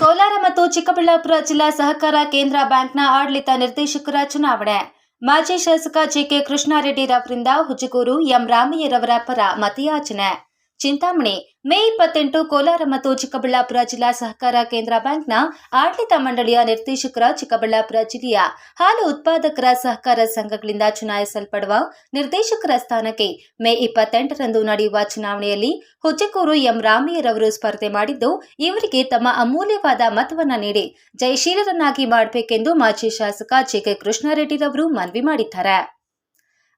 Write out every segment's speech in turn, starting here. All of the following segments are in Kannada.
ಕೋಲಾರ ಮತ್ತು ಚಿಕ್ಕಬಳ್ಳಾಪುರ ಜಿಲ್ಲಾ ಸಹಕಾರ ಕೇಂದ್ರ ಬ್ಯಾಂಕ್ನ ಆಡಳಿತ ನಿರ್ದೇಶಕರ ಚುನಾವಣೆ. ಮಾಜಿ ಶಾಸಕ ಜಿಕೆ ಕೃಷ್ಣಾರೆಡ್ಡಿರವರಿಂದ ಹುಜಗೂರು ಎಂ ರಾಮಯ್ಯರವರ ಪರ ಮತಯಾಚನೆ. ಚಿಂತಾಮಣಿ. ಮೇ ಇಪ್ಪತ್ತೆಂಟು ಕೋಲಾರ ಮತ್ತು ಚಿಕ್ಕಬಳ್ಳಾಪುರ ಜಿಲ್ಲಾ ಸಹಕಾರ ಕೇಂದ್ರ ಬ್ಯಾಂಕ್ನ ಆಡಳಿತ ಮಂಡಳಿಯ ನಿರ್ದೇಶಕರ ಚಿಕ್ಕಬಳ್ಳಾಪುರ ಜಿಲ್ಲೆಯ ಹಾಲು ಉತ್ಪಾದಕರ ಸಹಕಾರ ಸಂಘಗಳಿಂದ ಚುನಾಯಿಸಲ್ಪಡುವ ನಿರ್ದೇಶಕರ ಸ್ಥಾನಕ್ಕೆ ಮೇ ಇಪ್ಪತ್ತೆಂಟರಂದು ನಡೆಯುವ ಚುನಾವಣೆಯಲ್ಲಿ ಹುಚ್ಚಕೂರು ಎಂ ರಾಮಯ್ಯರವರು ಸ್ಪರ್ಧೆ ಮಾಡಿದ್ದು, ಇವರಿಗೆ ತಮ್ಮ ಅಮೂಲ್ಯವಾದ ಮತವನ್ನು ನೀಡಿ ಜಯಶೀಲರನ್ನಾಗಿ ಮಾಡಬೇಕೆಂದು ಮಾಜಿ ಶಾಸಕ ಜಿಕೆ ಕೃಷ್ಣಾರೆಡ್ಡಿರವರು ಮನವಿ ಮಾಡಿದ್ದಾರೆ.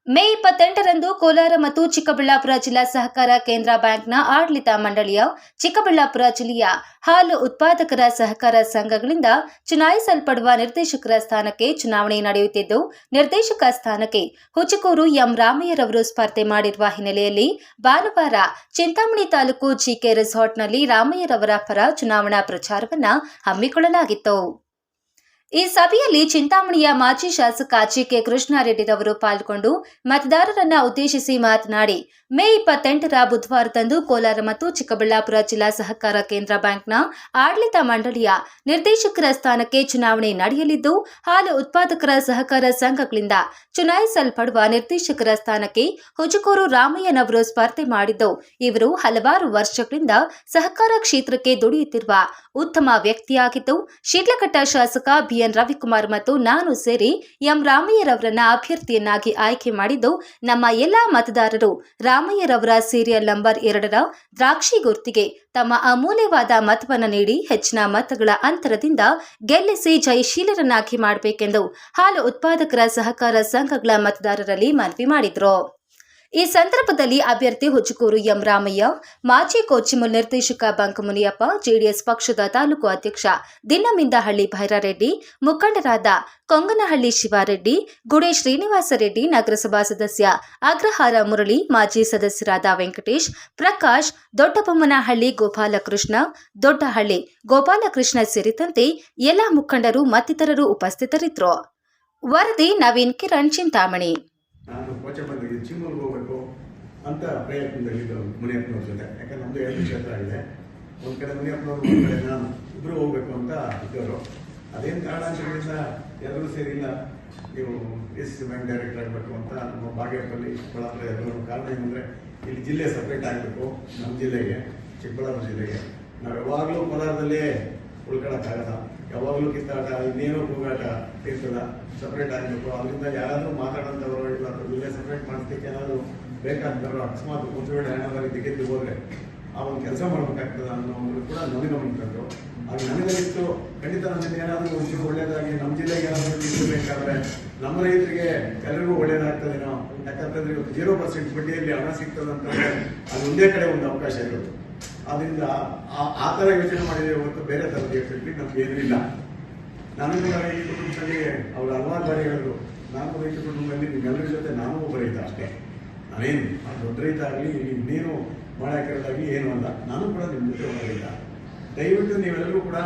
ಮೇ ಇಪ್ಪತ್ತೆಂಟರಂದು ಕೋಲಾರ ಮತ್ತು ಚಿಕ್ಕಬಳ್ಳಾಪುರ ಜಿಲ್ಲಾ ಸಹಕಾರ ಕೇಂದ್ರ ಬ್ಯಾಂಕ್ನ ಆಡಳಿತ ಮಂಡಳಿಯ ಚಿಕ್ಕಬಳ್ಳಾಪುರ ಜಿಲ್ಲೆಯ ಹಾಲು ಉತ್ಪಾದಕರ ಸಹಕಾರ ಸಂಘಗಳಿಂದ ಚುನಾಯಿಸಲ್ಪಡುವ ನಿರ್ದೇಶಕರ ಸ್ಥಾನಕ್ಕೆ ಚುನಾವಣೆ ನಡೆಯುತ್ತಿದ್ದು, ನಿರ್ದೇಶಕ ಸ್ಥಾನಕ್ಕೆ ಹುಚಕೂರು ಎಂ ರಾಮಯ್ಯರವರು ಸ್ಪರ್ಧೆ ಮಾಡಿರುವ ಹಿನ್ನೆಲೆಯಲ್ಲಿ ಭಾನುವಾರ ಚಿಂತಾಮಣಿ ತಾಲೂಕು ಜಿಕೆ ರೆಸಾರ್ಟ್ನಲ್ಲಿ ರಾಮಯ್ಯರವರ ಪರ ಚುನಾವಣಾ ಪ್ರಚಾರವನ್ನು ಹಮ್ಮಿಕೊಳ್ಳಲಾಗಿತ್ತು. ಈ ಸಭೆಯಲ್ಲಿ ಚಿಂತಾಮಣಿಯ ಮಾಜಿ ಶಾಸಕ ಜಿಕೆ ಕೃಷ್ಣಾರೆಡ್ಡಿರವರು ಪಾಲ್ಗೊಂಡು ಮತದಾರರನ್ನ ಉದ್ದೇಶಿಸಿ ಮಾತನಾಡಿ, ಮೇ ಇಪ್ಪತ್ತೆಂಟರ ಬುಧವಾರದಂದು ಕೋಲಾರ ಮತ್ತು ಚಿಕ್ಕಬಳ್ಳಾಪುರ ಜಿಲ್ಲಾ ಸಹಕಾರ ಕೇಂದ್ರ ಬ್ಯಾಂಕ್ನ ಆಡಳಿತ ಮಂಡಳಿಯ ನಿರ್ದೇಶಕರ ಸ್ಥಾನಕ್ಕೆ ಚುನಾವಣೆ ನಡೆಯಲಿದ್ದು, ಹಾಲು ಉತ್ಪಾದಕರ ಸಹಕಾರ ಸಂಘಗಳಿಂದ ಚುನಾಯಿಸಲ್ಪಡುವ ನಿರ್ದೇಶಕರ ಸ್ಥಾನಕ್ಕೆ ಹುಜಕೂರು ರಾಮಯ್ಯನವರು ಸ್ಪರ್ಧೆ ಮಾಡಿದ್ದು, ಇವರು ಹಲವಾರು ವರ್ಷಗಳಿಂದ ಸಹಕಾರ ಕ್ಷೇತ್ರಕ್ಕೆ ದುಡಿಯುತ್ತಿರುವ ಉತ್ತಮ ವ್ಯಕ್ತಿಯಾಗಿದ್ದು, ಶಿಡ್ಲಘಟ್ಟ ಶಾಸಕ ಬಿಎನ್ ರವಿಕುಮಾರ್ ಮತ್ತು ನಾನು ಸೇರಿ ಎಂ ರಾಮಯ್ಯರವರನ್ನ ಅಭ್ಯರ್ಥಿಯನ್ನಾಗಿ ಆಯ್ಕೆ ಮಾಡಿದ್ದು ನಮ್ಮ ಎಲ್ಲಾ ಮತದಾರರು. ರಾಮಯ್ಯರವರ ಸೀರಿಯಲ್ ನಂಬರ್ ಎರಡರ ದ್ರಾಕ್ಷಿ ಗುರ್ತಿಗೆ ತಮ್ಮ ಅಮೂಲ್ಯವಾದ ಮತವನ್ನು ನೀಡಿ ಹೆಚ್ಚಿನ ಮತಗಳ ಅಂತರದಿಂದ ಗೆಲ್ಲಿಸಿ ಜಯಶೀಲರನ್ನಾಗಿ ಮಾಡಬೇಕೆಂದು ಹಾಲು ಉತ್ಪಾದಕರ ಸಹಕಾರ ಸಂಘಗಳ ಮತದಾರರಲ್ಲಿ ಮನವಿ ಮಾಡಿದ್ರು. ಈ ಸಂದರ್ಭದಲ್ಲಿ ಅಭ್ಯರ್ಥಿ ಹುಚ್ಚುಕೂರು ಎಂ ರಾಮಯ್ಯ, ಮಾಜಿ ಕೋಚಿಮು ನಿರ್ದೇಶಕ ಬಂಕಮುನಿಯಪ್ಪ, ಜೆಡಿಎಸ್ ಪಕ್ಷದ ತಾಲೂಕು ಅಧ್ಯಕ್ಷ ದಿನ್ನಮಿಂದಹಳ್ಳಿ ಭೈರಾರೆಡ್ಡಿ, ಮುಖಂಡರಾದ ಕೊಂಗನಹಳ್ಳಿ ಶಿವಾರೆಡ್ಡಿ, ಗುಡೆ ಶ್ರೀನಿವಾಸ ರೆಡ್ಡಿ, ನಗರಸಭಾ ಸದಸ್ಯ ಅಗ್ರಹಾರ ಮುರಳಿ, ಮಾಜಿ ಸದಸ್ಯರಾದ ವೆಂಕಟೇಶ್, ಪ್ರಕಾಶ್, ದೊಡ್ಡಬೊಮ್ಮನಹಳ್ಳಿ ಗೋಪಾಲಕೃಷ್ಣ, ದೊಡ್ಡಹಳ್ಳಿ ಗೋಪಾಲಕೃಷ್ಣ ಸೇರಿದಂತೆ ಎಲ್ಲ ಮುಖಂಡರು ಮತ್ತಿತರರು ಉಪಸ್ಥಿತರಿದ್ದರು. ವರದಿ ನವೀನ್ ಕಿರಣ್ ಚಿಂತಾಮಣಿ. ನಾನು ಹೋಗಬೇಕು ಅಂತ ಪ್ರಯತ್ನದಲ್ಲಿದ್ದರು ಮುನಿಯಪ್ಪನವ್ರ ಜೊತೆ. ಯಾಕಂದ್ರೆ ನಮ್ಮದು ಎರಡು ಕ್ಷೇತ್ರ ಇದೆ. ಒಂದು ಕಡೆ ಮುನಿಯಪ್ಪನವ್ರು, ಒಂದು ಕಡೆ ನಾನು ಇಬ್ಬರು ಹೋಗ್ಬೇಕು ಅಂತ ಇದ್ದವರು. ಅದೇನು ಕಾರಣಾಂತರಗಳಿಂದ ಎಲ್ಲರೂ ಸೇರಿ ಇಲ್ಲ, ನೀವು ಎಸ್ ಬ್ಯಾಂಕ್ ಡೈರೆಕ್ಟರ್ ಆಗಬೇಕು ಅಂತ ನಮ್ಮ ಬಾಗೇಪಲ್ಲಿ ಚಿಕ್ಕಬಳ್ಳಾಪುರ ಎಲ್ಲರೂ ಕಾರಣ ಏನಂದರೆ ಇಲ್ಲಿ ಜಿಲ್ಲೆ ಸಪ್ರೇಟ್ ಆಗಬೇಕು. ನಮ್ಮ ಜಿಲ್ಲೆಗೆ, ಚಿಕ್ಕಬಳ್ಳಾಪುರ ಜಿಲ್ಲೆಗೆ. ನಾವು ಯಾವಾಗಲೂ ಕೋಲಾರದಲ್ಲಿ ಉಳ್ಕೊಳಕ್ಕಾಗಲ್ಲ. ಯಾವಾಗಲೂ ಕಿತ್ತಾಟ, ಇನ್ನೇನೋ ಹೋಗಾಟ ಇರ್ತದ ಸಪ್ರೇಟ್ ಆಗಬೇಕು ಅದರಿಂದ ಯಾರಾದರೂ ಮಾತಾಡೋಂಥವ್ರು ಇಲ್ಲ ಮೇಲೆ ಸಪ್ರೇಟ್ ಮಾಡಿಸ್ಲಿಕ್ಕೆ ಏನಾದರೂ ಬೇಕಾದವರು ಅಕಸ್ಮಾತ್ ಒಂದು ವೇಳೆ ಹಣದಲ್ಲಿ ತೆಗೆದು ಹೋದರೆ ಆ ಒಂದು ಕೆಲಸ ಮಾಡಬೇಕಾಗ್ತದೆ ಅನ್ನೋ ಒಂದು ಕೂಡ ನನಗೆ ಗಮನಿಸಿದ್ರು ಅದು ಇತ್ತು ಖಂಡಿತ ನಮ್ಮಿಂದ ಏನಾದರೂ ವಿಷಯ ಒಳ್ಳೇದಾಗಿ ನಮ್ಮ ಜಿಲ್ಲೆಗೆ ಏನಾದರೂ ತಿಳಿಸಬೇಕಾದ್ರೆ ನಮ್ಮ ರೈತರಿಗೆ ಎಲ್ಲರಿಗೂ ಒಳ್ಳೇದಾಗ್ತದೇನೋ. ಯಾಕಂತಂದ್ರೆ ಇವತ್ತು ಜೀರೋ ಪರ್ಸೆಂಟ್ ಬಡ್ಡಿಯಲ್ಲಿ ಹಣ ಸಿಗ್ತದೆ ಅಂತಂದ್ರೆ ಅದು ಒಂದೇ ಕಡೆ ಒಂದು ಅವಕಾಶ ಇರೋದು. ಅದರಿಂದ ಆ- ಥರ ಯೋಚನೆ ಮಾಡಿದ್ರೆ ಹೊರತು ಬೇರೆ ಥರದ ಯೋಚನೆ ನಮ್ಗೆ ಏನೂ ಇಲ್ಲ. ನನಗೂ ಕೂಡ ಈ ಕುಟುಂಬದಲ್ಲಿ ಅವರು ಹಲವಾರು ಬಾರಿ ಹೇಳಿದ್ರು, ನಾನು ರೈತ ಕುಟುಂಬದಲ್ಲಿ ನಿಮ್ಮೆಲ್ಲರ ಜೊತೆ ನಾನು ಒಬ್ಬ ರೈತ ಅಷ್ಟೇ. ನಾನೇನು ದೊಡ್ಡ ರೈತ ಆಗಲಿ ಇನ್ನೇನು ಮಳೆ ಹಾಕಿರೋದಾಗಲಿ ಏನೂ ಅಲ್ಲ. ನಾನು ಕೂಡ ನಿಮ್ಮ ಜೊತೆ ಒಬ್ಬ ರೈತ ದಯವಿಟ್ಟು ನೀವೆಲ್ಲರೂ ಕೂಡ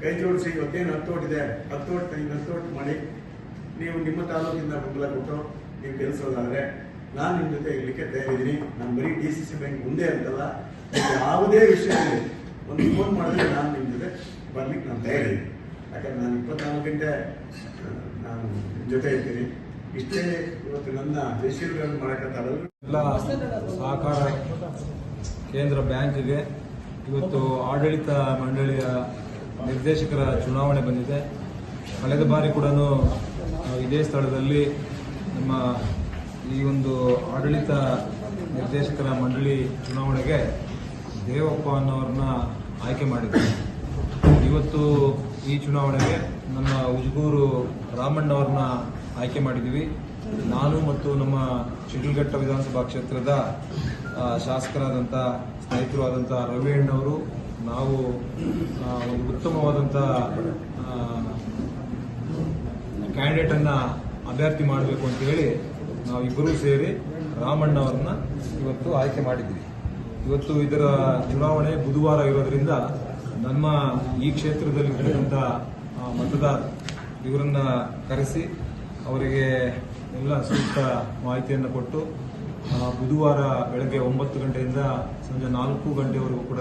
ಕೈ ಜೋಡಿಸಿ, ಇವತ್ತೇನು ಹತ್ತು ಓಟಿದೆ ಹತ್ತು ಓಟ್ ಇನ್ನು ಹತ್ತು ಮಾಡಿ. ನೀವು ನಿಮ್ಮ ತಾಲೂಕಿಂದ ಬೆಂಬಲ ಕೊಟ್ಟು ನೀವು ಗೆಲ್ಲಿಸೋದಾದ್ರೆ ನಾನು ನಿಮ್ಮ ಜೊತೆ ಇರಲಿಕ್ಕೆ ತಯಾರಿದ್ದೀನಿ. ನಾನು ಬರೀ ಡಿ ಸಿ ಸಿ ಬ್ಯಾಂಕ್ ಮುಂದೆ ಅಂತಲ್ಲ ಯಾವುದೇ ವಿಷಯದಲ್ಲಿ ಒಂದು ಫೋನ್ ಮಾಡಿದ್ರೆ ನಾನು ನಿಮ್ಮ ಜೊತೆ ಬರ್ಲಿಕ್ಕೆ ನಾನು ತಯಾರಿದ್ದೀನಿ ಯಾಕಂದ್ರೆ ನಾನು ಇಪ್ಪತ್ನಾಲ್ಕು ಗಂಟೆ ನಾನು ನಿಮ್ಮ ಜೊತೆ ಇರ್ತೀನಿ. ಇಷ್ಟೇ ಇವತ್ತು ನನ್ನ ಜಯಶೀಲಗಳನ್ನು ಮಾಡೋಕ್ಕಾಗಲ್ಲ ಎಲ್ಲ ಸಹಕಾರ ಕೇಂದ್ರ ಬ್ಯಾಂಕ್ಗೆ. ಇವತ್ತು ಆಡಳಿತ ಮಂಡಳಿಯ ನಿರ್ದೇಶಕರ ಚುನಾವಣೆ ಬಂದಿದೆ. ಕಳೆದ ಬಾರಿ ಕೂಡ ಇದೇ ಸ್ಥಳದಲ್ಲಿ ನಮ್ಮ ಈ ಒಂದು ಆಡಳಿತ ನಿರ್ದೇಶಕರ ಮಂಡಳಿ ಚುನಾವಣೆಗೆ ದೇವಪ್ಪ ಅನ್ನೋರನ್ನ ಆಯ್ಕೆ ಮಾಡಿದ್ದೆ ಇವತ್ತು ಈ ಚುನಾವಣೆಗೆ ನಮ್ಮ ಉಜಗೂರು ರಾಮಣ್ಣವ್ರನ್ನ ಆಯ್ಕೆ ಮಾಡಿದ್ದೀವಿ. ನಾನು ಮತ್ತು ನಮ್ಮ ಶಿಡ್ಲಘಟ್ಟ ವಿಧಾನಸಭಾ ಕ್ಷೇತ್ರದ ಶಾಸಕರಾದಂಥ ಸ್ನೇಹಿತರು ಆದಂಥ ರವಿ ಅಣ್ಣವರು, ನಾವು ಒಂದು ಉತ್ತಮವಾದಂಥ ಕ್ಯಾಂಡಿಡೇಟನ್ನು ಅಭ್ಯರ್ಥಿ ಮಾಡಬೇಕು ಅಂತ ಹೇಳಿ ನಾವಿಬ್ಬರೂ ಸೇರಿ ರಾಮಣ್ಣವ್ರನ್ನ ಇವತ್ತು ಆಯ್ಕೆ ಮಾಡಿದ್ವಿ ಇವತ್ತು ಇದರ ಚುನಾವಣೆ ಬುಧವಾರ ಇರೋದ್ರಿಂದ ನಮ್ಮ ಈ ಕ್ಷೇತ್ರದಲ್ಲಿ ಇರ್ತಕ್ಕಂಥ ಮತದಾರ ಇವರನ್ನ ಕರೆಸಿ ಅವರಿಗೆ ಎಲ್ಲ ಸೂಕ್ತ ಮಾಹಿತಿಯನ್ನು ಕೊಟ್ಟು ಬುಧವಾರ ಬೆಳಗ್ಗೆ ಒಂಬತ್ತು ಗಂಟೆಯಿಂದ ಸಂಜೆ ನಾಲ್ಕು ಗಂಟೆವರೆಗೂ ಕೂಡ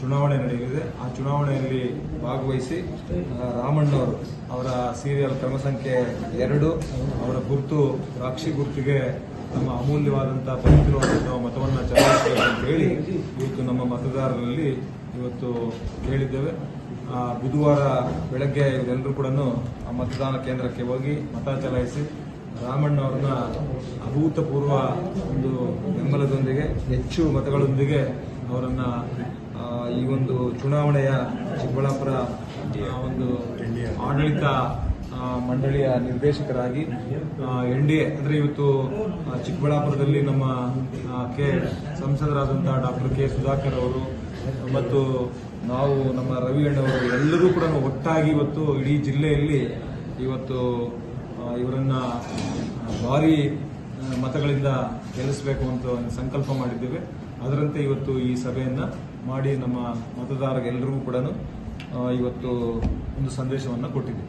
ಚುನಾವಣೆ ನಡೆಯಲಿದೆ. ಆ ಚುನಾವಣೆಯಲ್ಲಿ ಭಾಗವಹಿಸಿ ರಾಮಣ್ಣವರು ಅವರ ಸೀರಿಯಲ್ ಕ್ರಮ ಸಂಖ್ಯೆ ಎರಡು, ಅವರ ಗುರುತು, ರಾಕ್ಷಿ ಗುರುತಿಗೆ ನಮ್ಮ ಅಮೂಲ್ಯವಾದಂಥ ಪವಿತ್ರವಾದಂಥ ಮತವನ್ನು ಚಲಾಯಿಸಬೇಕು ಅಂತ ಹೇಳಿ ಇವತ್ತು ನಮ್ಮ ಮತದಾರರಲ್ಲಿ ಇವತ್ತು ಹೇಳಿದ್ದೇವೆ. ಆ, ಬುಧವಾರ ಬೆಳಗ್ಗೆ ಇವರೆಲ್ಲರೂ ಕೂಡ ಆ ಮತದಾನ ಕೇಂದ್ರಕ್ಕೆ ಹೋಗಿ ಮತ ಚಲಾಯಿಸಿ ರಾಮಣ್ಣ ಅವ್ರನ್ನ ಅಭೂತಪೂರ್ವ ಒಂದು ಬೆಂಬಲದೊಂದಿಗೆ ಹೆಚ್ಚು ಮತಗಳೊಂದಿಗೆ ಅವರನ್ನ ಈ ಒಂದು ಚುನಾವಣೆಯ ಚಿಕ್ಕಬಳ್ಳಾಪುರ ಒಂದು ಆಡಳಿತ ಮಂಡಳಿಯ ನಿರ್ದೇಶಕರಾಗಿ ಎನ್ ಡಿ ಎ, ಅಂದರೆ ಇವತ್ತು ಚಿಕ್ಕಬಳ್ಳಾಪುರದಲ್ಲಿ ನಮ್ಮ ಕೆ ಸಂಸದರಾದಂಥ ಡಾಕ್ಟರ್ ಕೆ ಸುಧಾಕರ್ ಅವರು ಮತ್ತು ನಾವು ನಮ್ಮ ರವಿ ಅಣ್ಣವರು ಎಲ್ಲರೂ ಕೂಡ ಒಟ್ಟಾಗಿ ಇವತ್ತು ಇಡೀ ಜಿಲ್ಲೆಯಲ್ಲಿ ಇವತ್ತು ಇವರನ್ನು ಭಾರಿ ಮತಗಳಿಂದ ಗೆಲ್ಲಿಸಬೇಕು ಅಂತ ಸಂಕಲ್ಪ ಮಾಡಿದ್ದೇವೆ. ಅದರಂತೆ ಇವತ್ತು ಈ ಸಭೆಯನ್ನು ಮಾಡಿ ನಮ್ಮ ಮತದಾರರಿಗೆಲ್ಲರಿಗೂ ಕೂಡ ಇವತ್ತು ಒಂದು ಸಂದೇಶವನ್ನು ಕೊಟ್ಟಿದ್ದೀವಿ.